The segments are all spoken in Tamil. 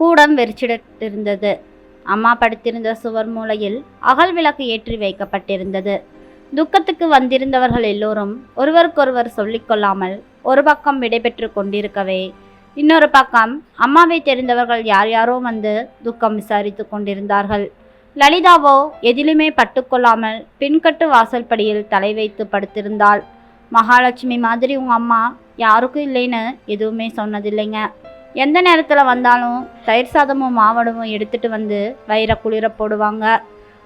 கூடம் வெறிச்சிட்டிருந்தது அம்மா படுத்திருந்த சுவர் மூலையில் அகல் விளக்கு ஏற்றி வைக்கப்பட்டிருந்தது. துக்கத்துக்கு வந்திருந்தவர்கள் எல்லோரும் ஒருவருக்கொருவர் சொல்லிக்கொள்ளாமல் ஒரு பக்கம் விடைபெற்று கொண்டிருக்கவே இன்னொரு பக்கம் அம்மாவை தெரிந்தவர்கள் யார் யாரோ வந்து துக்கம் விசாரித்து கொண்டிருந்தார்கள். லலிதாவோ எதிலுமே பட்டுக்கொள்ளாமல் பின்கட்டு வாசல்படியில் தலை வைத்து படுத்திருந்தாள். மகாலட்சுமி மாதிரி உங்கள் அம்மா யாருக்கும் இல்லைன்னு எதுவுமே சொன்னதில்லைங்க. எந்த நேரத்தில் வந்தாலும் தயிர் சாதமும் மாவடமும் எடுத்துட்டு வந்து வயிறை குளிர போடுவாங்க.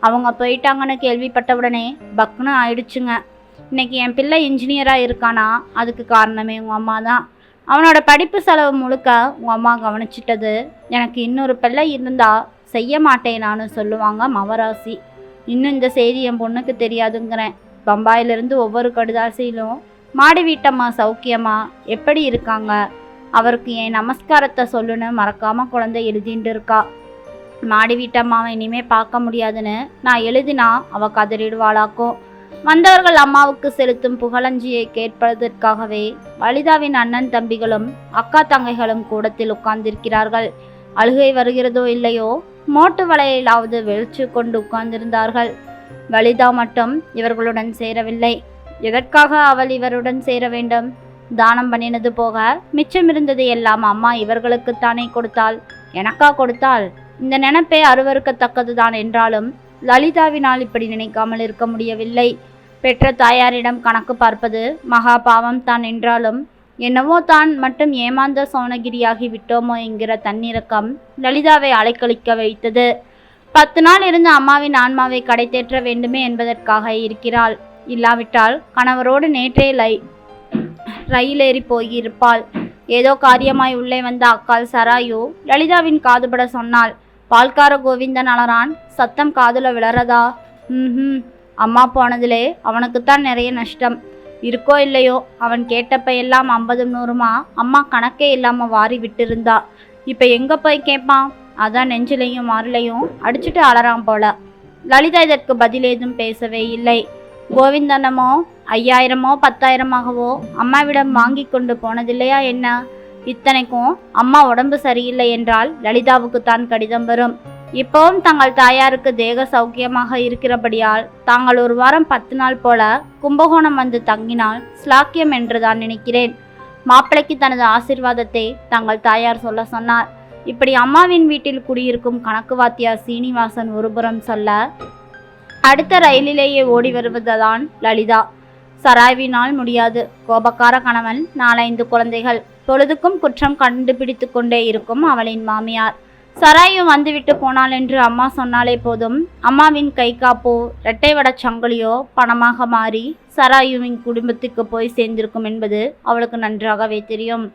அவங்க போயிட்டாங்கன்னு கேள்விப்பட்ட உடனே பக்குன்னு ஆயிடுச்சுங்க. இன்னைக்கு என் பிள்ளை இன்ஜினியராக இருக்கானா? அதுக்கு காரணமே உங்கள் அம்மா தான். அவனோட படிப்பு செலவு முழுக்க உங்கள் அம்மா கவனிச்சிட்டது. எனக்கு இன்னொரு பிள்ளை இருந்தா செய்ய மாட்டேனான்னு சொல்லுவாங்க மவராசி. இன்னும் இந்த செய்தி என் பொண்ணுக்கு தெரியாதுங்கிறேன். பம்பாயிலிருந்து ஒவ்வொரு கடுதாசியிலும் மாடி வீட்டம்மா சௌக்கியமா எப்படி இருக்காங்க? அவருக்கு என் நமஸ்காரத்தை சொல்லுன்னு மறக்காம குழந்தை எழுதிட்டு இருக்கா. மாடி வீட்டம்மாவை இனிமே பார்க்க முடியாதுன்னு நான் எழுதினா அவ கதறிடுவாளாக்கும் வந்தவர்கள் அம்மாவுக்கு செலுத்தும் புகழஞ்சியை கேட்பதற்காகவே லலிதாவின் அண்ணன் தம்பிகளும் அக்கா தங்கைகளும் கூடத்தில் உட்கார்ந்திருக்கிறார்கள். அழுகை வருகிறதோ இல்லையோ மோட்டு வலையிலாவது வெளிச்சு கொண்டு உட்கார்ந்திருந்தார்கள். வலிதா மட்டும் இவர்களுடன் சேரவில்லை. எதற்காக அவள் இவருடன் சேர வேண்டும்? தானம் பண்ணினது போக மிச்சம் இருந்தது எல்லாம் அம்மா இவர்களுக்குத்தானே கொடுத்தாள். எனக்கா கொடுத்தாள். இந்த நினைப்பே அருவருக்கத்தக்கதுதான் என்றாலும் லலிதாவினால் இப்படி நினைக்காமல் இருக்க முடியவில்லை. பெற்ற தாயாரிடம் கணக்கு பார்ப்பது மகா பாவம் தான் என்றாலும் என்னவோ தான் மட்டும் ஏமாந்த சோனகிரியாகி விட்டோமோ என்கிற தன்னிறக்கம் லலிதாவை அலைக்கழிக்க வைத்தது. பத்து நாள் இருந்து அம்மாவின் ஆன்மாவை கடை தேற்ற வேண்டுமே என்பதற்காக இருக்கிறாள். இல்லாவிட்டால் கணவரோடு நேற்றே லை ரயிலேறி போயிருப்பாள். ஏதோ காரியமாய் உள்ளே வந்த அக்கால் சராயு லலிதாவின் காதுபட சொன்னாள். பால்கார கோவிந்தன் அலறான் சத்தம் காதுல விழறதா? ம் அம்மா போனதிலே அவனுக்குத்தான் நிறைய நஷ்டம். இருக்கோ இல்லையோ அவன் கேட்டப்ப எல்லாம் ஐம்பதும் நூறுமா? அம்மா கணக்கே இல்லாமல் வாரி விட்டிருந்தா. இப்போ எங்கே போய் கேட்பான் அதான் நெஞ்சிலையும் மாறிலையும் அடிச்சுட்டு அலறான் போல. லலிதா இதற்கு பதில் ஏதும் பேசவே இல்லை. கோவிந்தனமோ ஐயாயிரமோ பத்தாயிரமாகவோ அம்மாவிடம் வாங்கி கொண்டு போனதில்லையா என்ன? இத்தனைக்கும் அம்மா உடம்பு சரியில்லை என்றால் லலிதாவுக்கு தான் கடிதம் வரும். இப்போவும் தங்கள் தாயாருக்கு தேக சௌக்கியமாக இருக்கிறபடியால் தாங்கள் ஒரு வாரம் பத்து நாள் போல கும்பகோணம் வந்து தங்கினால் ஸ்லாக்கியம் என்று தான் நினைக்கிறேன். மாப்பிளைக்கு தனது ஆசிர்வாதத்தை தங்கள் தாயார் சொல்ல சொன்னார். இப்படி அம்மாவின் வீட்டில் குடியிருக்கும் கணக்கு வாத்தியார் சீனிவாசன் ஒருபுறம் சொல்ல அடுத்த ரயிலிலேயே ஓடி வருவதுதான் லலிதா. சராய்வினால் முடியாது. கோபக்கார கணவன் நாலைந்து குழந்தைகள். பொழுதுக்கும் குற்றம் கண்டுபிடித்து கொண்டே இருக்கும் அவளின் மாமியார். சராயு வந்துவிட்டு போனாள் என்று அம்மா சொன்னாலே போதும். அம்மாவின் கை காப்போ இரட்டை வட சங்கிலியோ பணமாக மாறி சராயுவின் குடும்பத்துக்கு போய் சேர்ந்திருக்கும் என்பது அவளுக்கு நன்றாகவே தெரியும்.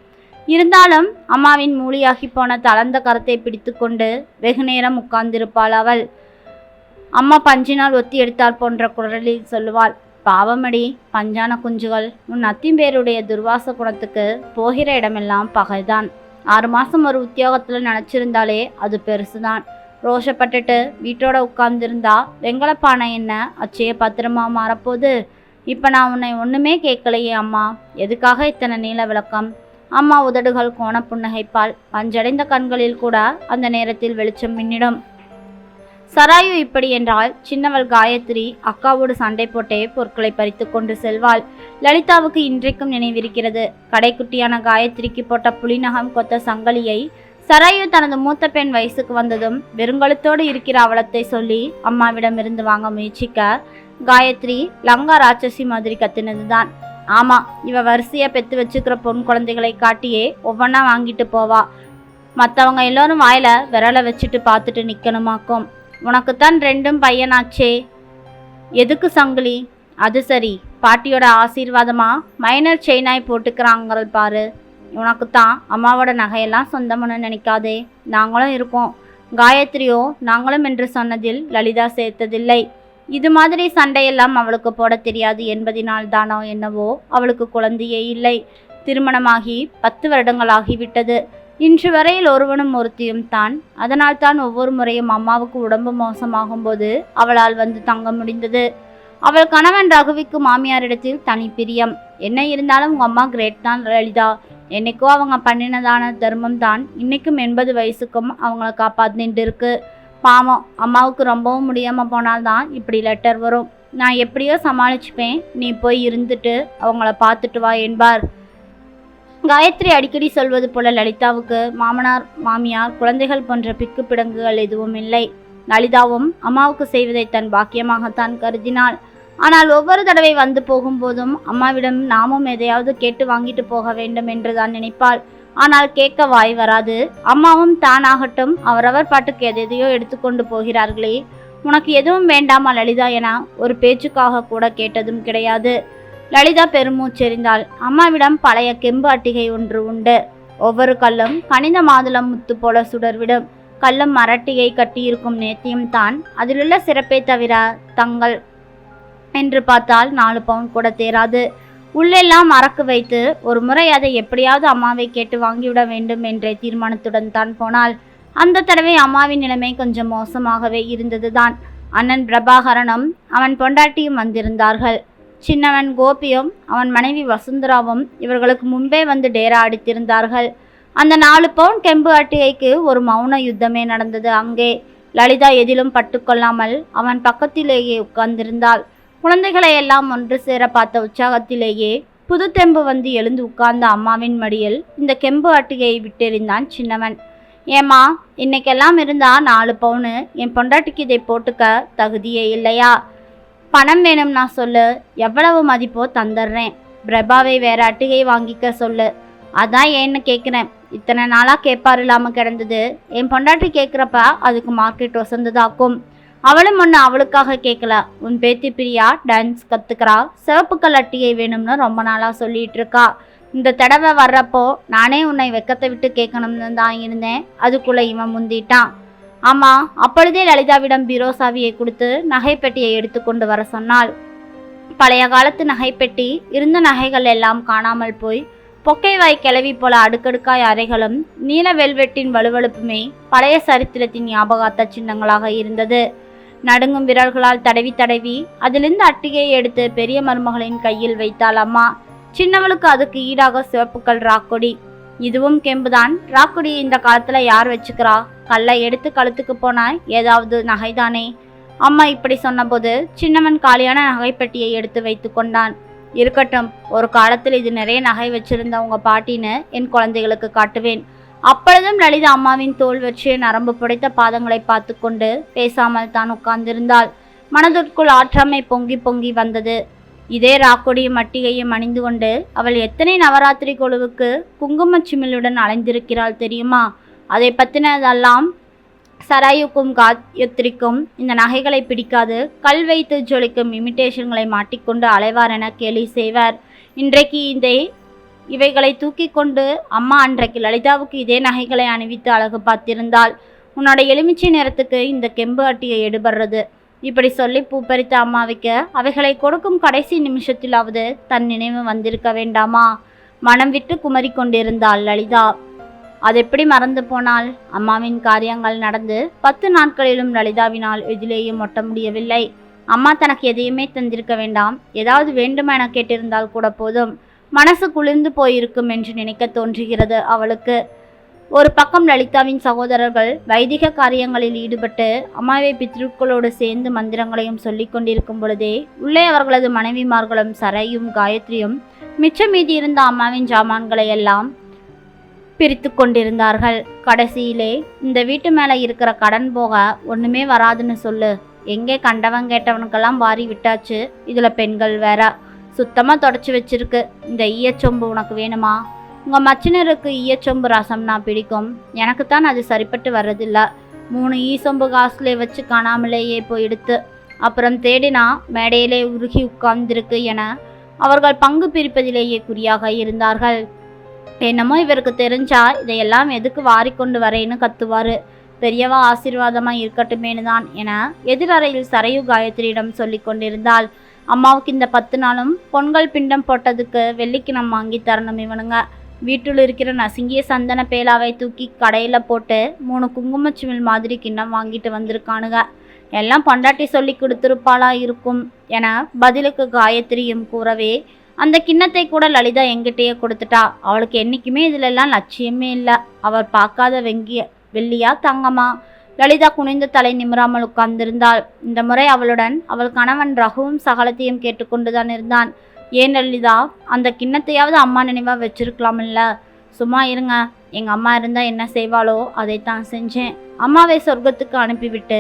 இருந்தாலும் அம்மாவின் மூலியாகி போன தளர்ந்த கரத்தை பிடித்துக்கொண்டு கொண்டு வெகுநேரம் உட்கார்ந்திருப்பாள் அவள். அம்மா பஞ்சினால் ஒத்தி எடுத்தால் போன்ற குரலில் சொல்லுவாள். பாவமடி பஞ்சான குஞ்சுகள் உன் அத்திம்பேருடைய துர்வாச குணத்துக்கு போகிற இடமெல்லாம் பகைதான் ஆறு மாதம் ஒரு உத்தியோகத்தில் நினச்சிருந்தாலே அது பெருசுதான். ரோஷப்பட்டுட்டு வீட்டோட உட்கார்ந்துருந்தா வெங்கலப்பானை என்ன அச்சைய பத்திரமா மாறப்போகுது? இப்போ நான் உன்னை ஒன்றுமே கேட்கலையே அம்மா. எதுக்காக இத்தனை நீல விளக்கம்? அம்மா உதடுகள் கோண புன்னகைப்பால் பஞ்சடைந்த கண்களில் கூட அந்த நேரத்தில் வெளிச்சம் மின்னிடும். சராயு இப்படி என்றால் சின்னவள் காயத்ரி அக்காவோடு சண்டை போட்டே பொருட்களை பறித்து கொண்டு செல்வாள். லலிதாவுக்கு இன்றைக்கும் நினைவிருக்கிறது. கடைக்குட்டியான காயத்ரிக்கு போட்ட புலிநகம் கொத்த சங்கலியை சராயு தனது மூத்த பெண் வயசுக்கு வந்ததும் வெறுங்கலத்தோடு இருக்கிற அவலத்தை சொல்லி அம்மாவிடமிருந்து வாங்க முயற்சிக்க காயத்ரி லங்கா ராட்சசி மாதிரி கத்தினதுதான். ஆமா இவ வரிசையா பெத்து வச்சுக்கிற பொன் குழந்தைகளை காட்டியே ஒவ்வொன்றா வாங்கிட்டு போவா. மற்றவங்க எல்லோரும் வாயில விரலை வச்சுட்டு பார்த்துட்டு நிற்கணுமாக்கும் உனக்குத்தான் ரெண்டும் பையனாச்சே. எதுக்கு சங்கிலி? அது சரி. பாட்டியோட ஆசீர்வாதமா? மைனர் செயினாய் போட்டுக்கிறாங்கள் பாரு. உனக்கு தான் அம்மாவோட நகையெல்லாம் சொந்தம்னு நினைக்காதே. நாங்களும் இருக்கோம். காயத்ரியோ நாங்களும் என்று சொன்னதில் லலிதா சேர்த்ததில்லை. இது மாதிரி சண்டையெல்லாம் அவளுக்கு போட தெரியாது என்பதினால் தானோ என்னவோ அவளுக்கு குழந்தையே இல்லை. திருமணமாகி பத்து வருடங்கள் ஆகிவிட்டது. இன்று வரையில் ஒருவனும் ஒருத்தியும் தான். அதனால் தான் ஒவ்வொரு முறையும் அம்மாவுக்கு உடம்பு மோசமாகும் போது அவளால் வந்து தங்க முடிந்தது. அவள் கணவன் ரகுவிக்கு மாமியாரிடத்தில் தனி பிரியம். என்ன இருந்தாலும் உங்கள் அம்மா கிரேட் தான் லலிதா. என்னைக்கோ அவங்க பண்ணினதான தர்மம் தான். இன்னைக்கும் எண்பது வயசுக்கும் அவங்கள காப்பாத்திட்டு இருக்கு பாவம் அம்மாவுக்கு ரொம்பவும் முடியாமல் போனால்தான் இப்படி லெட்டர் வரும். நான் எப்படியோ சமாளிச்சுப்பேன். நீ போய் இருந்துட்டு அவங்கள பார்த்துட்டு வா என்பார். காயத்ரி அடிக்கடி சொல்வது போல லலிதாவுக்கு மாமனார் மாமியார் குழந்தைகள் போன்ற பிக்கு பிடங்குகள் எதுவும் இல்லை. லலிதாவும் அம்மாவுக்கு செய்வதை தன் பாக்கியமாகத்தான் கருதினாள். ஆனால் ஒவ்வொரு தடவை வந்து போகும்போதும் அம்மாவிடம் நாமும் எதையாவது கேட்டு வாங்கிட்டு போக வேண்டும் என்றுதான் நினைப்பாள். ஆனால் கேட்க வாய் வராது. அம்மாவும் தானாகட்டும் அவரவர் பாட்டுக்கு எதையோ எடுத்துக்கொண்டு போகிறார்களே. உனக்கு எதுவும் வேண்டாமா லலிதா என ஒரு பேச்சுக்காக கூட கேட்டதும் கிடையாது. லலிதா பெருமூச்செறிந்தாள். அம்மாவிடம் பழைய கெம்பு அட்டிகை ஒன்று உண்டு. ஒவ்வொரு கல்லும் கனிந்த மாதுளம் முத்து போல சுடர்விடும். கல்லும் மரட்டியை கட்டியிருக்கும் நேத்தியம் தான். அதிலுள்ள சிறப்பே தவிர தங்கள் என்று பார்த்தால் நாலு பவுன் கூட தேராது. உள்ளெல்லாம் மறக்கு வைத்து ஒரு முறை அதை எப்படியாவது அம்மாவை கேட்டு வாங்கிவிட வேண்டும் என்ற தீர்மானத்துடன் தான் போனாள். அந்த தடவை அம்மாவின் நிலைமை கொஞ்சம் மோசமாகவே இருந்ததுதான். அண்ணன் பிரபாகரனும் அவன் பொண்டாட்டியும் வந்திருந்தார்கள். சின்னவன் கோபியும் அவன் மனைவி வசுந்தராவும் இவர்களுக்கு முன்பே வந்து டேரா அடித்திருந்தார்கள். அந்த நாலு பவுன் கெம்பு அட்டிகைக்கு ஒரு மௌன யுத்தமே நடந்தது. அங்கே லலிதா எதிலும் பட்டுக்கொள்ளாமல் அவன் பக்கத்திலேயே உட்கார்ந்திருந்தாள். குழந்தைகளை எல்லாம் ஒன்று சேர பார்த்த உற்சாகத்திலேயே புது தெம்பு வந்து எழுந்து உட்கார்ந்த அம்மாவின் மடியில் இந்த கெம்பு அட்டிகையை விட்டெறிந்தான் சின்னவன். ஏம்மா இன்னைக்கெல்லாம் இருந்தா நாலு பவுனு. என் பொண்டாட்டிக்கு இதை போட்டுக்க தகுதியே இல்லையா? பணம் வேணும்னா சொல்லு. எவ்வளவு மதிப்போ தந்துடுறேன். பிரபாவை வேற அட்டிகை வாங்கிக்க சொல்லு. அதான் ஏன்னு கேட்குறேன் இத்தனை நாளாக கேட்பார் இல்லாமல் கிடந்தது. என் பொண்டாட்டி கேட்குறப்ப அதுக்கு மார்க்கெட் வசந்ததாக்கும் அவளும் ஒன்று அவளுக்காக கேட்கல உன் பேத்தி பிரியா டான்ஸ் கற்றுக்கிறா சிவப்பு அட்டிகை வேணும்னு ரொம்ப நாளாக சொல்லிட்டு இருக்கா இந்த தடவை வர்றப்போ நானே உன்னை வெக்கத்தை விட்டு கேட்கணும்னு தான் இருந்தேன். அதுக்குள்ளே இவன் முந்திட்டான். அம்மா அப்பொழுதே லலிதாவிடம் பீரோ சாவியை கொடுத்து நகைப்பெட்டியை எடுத்துக்கொண்டு வர சொன்னாள். பழைய காலத்து நகைப்பெட்டி இருந்த நகைகள் எல்லாம் காணாமல் போய் பொக்கை வாய் கிளவி போல அடுக்கடுக்காய் அறைகளும் நீல வெல்வெட்டின் வலுவழுப்புமே பழைய சரித்திரத்தின் ஞாபகார்த்த சின்னங்களாக இருந்தது. நடுங்கும் விரல்களால் தடவி தடவி அதிலிருந்து அட்டிகையை எடுத்து பெரிய மருமகளின் கையில் வைத்தாள் அம்மா. சின்னவளுக்கு அதுக்கு ஈடாக சிவப்புக்கள் ராக்கொடி. இதுவும் கெம்புதான். ராக்குடி இந்த காலத்துல யார் வச்சுக்கிறா? கல்லை எடுத்து கழுத்துக்கு போனா ஏதாவது நகைதானே? அம்மா இப்படி சொன்னபோது சின்னவன் காலியான நகைப்பெட்டியை எடுத்து வைத்து கொண்டான். இருக்கட்டும் ஒரு காலத்தில் இது நிறைய நகை வச்சிருந்த உங்க பாட்டின்னு என் குழந்தைகளுக்கு காட்டுவேன். அப்பொழுதும் லலிதா அம்மாவின் தோல் வச்சு நரம்பு புடைத்த பாதங்களை பார்த்து கொண்டு பேசாமல் தான் உட்கார்ந்திருந்தாள். மனதிற்குள் ஆற்றாமை பொங்கி பொங்கி வந்தது. இதே ராக்கொடியும் மட்டிகையும் அணிந்து கொண்டு அவள் எத்தனை நவராத்திரி குழுவுக்கு குங்கும சிமிலுடன் அலைந்திருக்கிறாள் தெரியுமா? அதை பற்றினதெல்லாம் சராயுக்கும் காயத்ரிக்கும் இந்த நகைகளை பிடிக்காது. கல் வைத்து ஜொலிக்கும் இமிட்டேஷன்களை மாட்டிக்கொண்டு அலைவார் என கேலி செய்வார். இன்றைக்கு இதை இவைகளை தூக்கி கொண்டு அம்மா அன்றைக்கு லலிதாவுக்கு இதே நகைகளை அணிவித்து அழகு பார்த்திருந்தாள். உன்னோட எலுமிச்சை நேரத்துக்கு இந்த கெம்பு அட்டியை எடுபடுறது. இப்படி சொல்லி பூப்பறித்த அம்மாவுக்கு அவைகளை கொடுக்கும் கடைசி நிமிஷத்திலாவது தன் நினைவு வந்திருக்க வேண்டாமா? மனம் விட்டு குமரி கொண்டிருந்தாள் லலிதா. அது எப்படி மறந்து போனால்? அம்மாவின் காரியங்கள் நடந்து பத்து நாட்களிலும் லலிதாவினால் எதிலேயும் ஒட்ட முடியவில்லை. அம்மா தனக்கு எதையுமே தந்திருக்க வேண்டாம். ஏதாவது வேண்டுமா என கேட்டிருந்தால் கூட போதும். மனசு குளிர்ந்து போயிருக்கும் என்று நினைக்க தோன்றுகிறது அவளுக்கு. ஒரு பக்கம் லலிதாவின் சகோதரர்கள் வைதிக காரியங்களில் ஈடுபட்டு அம்மாவை பித்ருக்களோடு சேர்ந்து மந்திரங்களையும் சொல்லிக் கொண்டிருக்கும் பொழுதே உள்ளே அவர்களது மனைவிமார்களும் சரையும் காயத்ரியும் மிச்சம் மீதி இருந்த அம்மாவின் ஜாமான்களை எல்லாம் பிரித்து கொண்டிருந்தார்கள். கடைசியிலே இந்த வீட்டு மேலே இருக்கிற கடன் போக ஒன்றுமே வராதுன்னு சொல்லு. எங்கே கண்டவன் கேட்டவனுக்கெல்லாம் வாரி விட்டாச்சு. இதில் பெண்கள் வேற சுத்தமாக தொடச்சி வச்சிருக்கு. இந்த ஈயச்சொம்பு உனக்கு வேணுமா? உங்கள் மச்சினருக்கு ஈயச்சொம்பு ரசம்னா பிடிக்கும். எனக்கு தான் அது சரிப்பட்டு வர்றதில்ல. மூணு ஈசொம்பு காசுலே வச்சு காணாமலேயே போயிடுத்து. அப்புறம் தேடினா மேடையிலே உருகி உட்கார்ந்திருக்கு என அவர்கள் பங்கு பிரிப்பதிலேயே குறியாக இருந்தார்கள். என்னமோ இவருக்கு தெரிஞ்சா இதையெல்லாம் எதுக்கு வாரிக்கொண்டு வரேன்னு கத்துவார். பெரியவா ஆசீர்வாதமாக இருக்கட்டுமேனு தான் என எதிரறையில் சரையு காயத்ரியிடம் சொல்லி கொண்டிருந்தாள். அம்மாவுக்கு இந்த பத்து நாளும் பொங்கல் பிண்டம் போட்டதுக்கு வெள்ளிக்கிணம் வாங்கி தரணும் இவனுங்க. வீட்டில் இருக்கிற நசுங்கிய சந்தன பேலாவை தூக்கி கடையில் போட்டு மூணு குங்குமச்சிமிழ் மாதிரி கிண்ணம் வாங்கிட்டு வந்திருக்கானுங்க. எல்லாம் பொண்டாட்டி சொல்லி கொடுத்துருப்பாளா இருக்கும் என பதிலுக்கு காயத்ரியும் கூறவே அந்த கிண்ணத்தை கூட லலிதா எங்கிட்டயே கொடுத்துட்டா. அவளுக்கு என்றைக்குமே இதிலெல்லாம் லட்சியமே இல்லை. அவர் பார்க்காத வெங்கிய வெள்ளியா தங்கமா? லலிதா குனிந்த தலை நிமிராமல் உட்கார்ந்திருந்தாள். இந்த முறை அவளுடன் அவள் கணவன் ரகுவும் சகலத்தையும் கேட்டுக்கொண்டுதான் இருந்தான். ஏன் லலிதா? அந்த கிண்ணத்தையாவது அம்மா நினைவாக வச்சிருக்கலாம்ல சும்மா இருங்க. எங்கள் அம்மா இருந்தால் என்ன செய்வாளோ அதைத்தான் செஞ்சேன். அம்மாவை சொர்க்கத்துக்கு அனுப்பிவிட்டு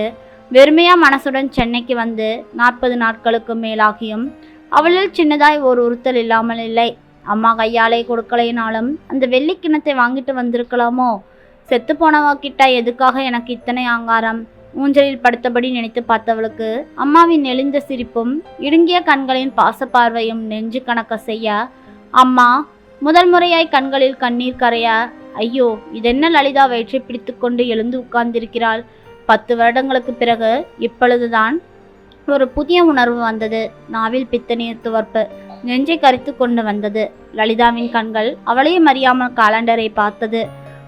வெறுமையாக மனசுடன் சென்னைக்கு வந்து நாற்பது நாட்களுக்கு மேலாகியும் அவளில் சின்னதாய் ஒரு உறுத்தல் இல்லாமல் இல்லை. அம்மா கையாலே கொடுக்கலைனாலும் அந்த வெள்ளி கிண்ணத்தை வாங்கிட்டு வந்திருக்கலாமோ? செத்து போனவா கிட்ட? எதுக்காக எனக்கு இத்தனை ஆங்காரம்? ஊஞ்சலில் படுத்தபடி நினைத்து பார்த்தவளுக்கு அம்மாவின் நெளிந்த சிரிப்பும் இடுங்கிய கண்களின் பாசப்பார்வையும் நெஞ்சு கணக்க செய்ய அம்மா முதல் முறையாய் கண்களில் கண்ணீர் கரைய ஐயோ இதென்ன லலிதா வயிற்றை பிடித்துக்கொண்டு எழுந்து உட்கார்ந்திருக்கிறாள்? பத்து வருடங்களுக்கு பிறகு இப்பொழுதுதான் ஒரு புதிய உணர்வு வந்தது. நாவில் பித்தனிய துவர்ப்பு நெஞ்சை கரித்து கொண்டு வந்தது. லலிதாவின் கண்கள் அவளையும் அறியாமல் காலண்டரை பார்த்தது.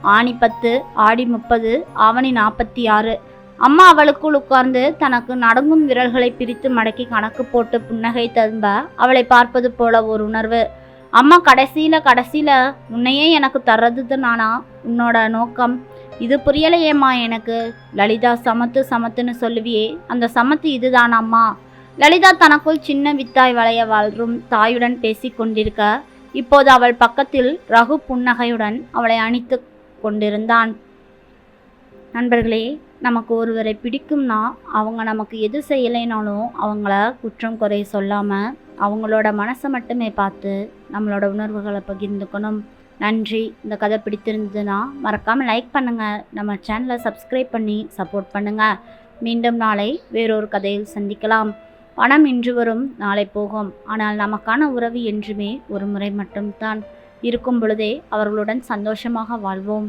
ஆணி பத்து ஆடி முப்பது ஆவணி நாற்பத்தி ஆறு அம்மா அவளுக்குள் உட்கார்ந்து தனக்கு நடங்கும் விரல்களை பிரித்து மடக்கி கணக்கு போட்டு புன்னகை தரும்ப அவளை பார்ப்பது போல ஒரு உணர்வு. அம்மா கடைசியில் கடைசியில் உன்னையே எனக்கு தர்றது நானா? உன்னோட நோக்கம்? இது புரியலையேம்மா எனக்கு? லலிதா சமத்து சமத்துன்னு சொல்லுவியே. அந்த சமத்து இதுதான் அம்மா. லலிதா தனக்குள் சின்ன வித்தாய் வளைய வாழ்றும் தாயுடன் பேசிக் கொண்டிருக்க இப்போது அவள் பக்கத்தில் ரகு புன்னகையுடன் அவளை அணித்து கொண்டிருந்தான். நண்பர்களே நமக்கு ஒருவரை பிடிக்கும்னா அவங்க நமக்கு எது செய்யலைனாலும் அவங்கள குற்றம் குறை சொல்லாமல் அவங்களோட மனசை மட்டுமே பார்த்து நம்மளோட உணர்வுகளை பகிர்ந்துக்கணும். நன்றி. இந்த கதை பிடித்திருந்ததுன்னா மறக்காமல் லைக் பண்ணுங்கள் நம்ம சேனலை சப்ஸ்கிரைப் பண்ணி சப்போர்ட் பண்ணுங்கள் மீண்டும் நாளை வேறொரு கதையில் சந்திக்கலாம். பணம் இன்று வரும் நாளை போகும். ஆனால் நமக்கான உறவு என்றுமே ஒரு முறை மட்டும்தான். இருக்கும் பொழுதே அவர்களுடன் சந்தோஷமாக வாழ்வோம்.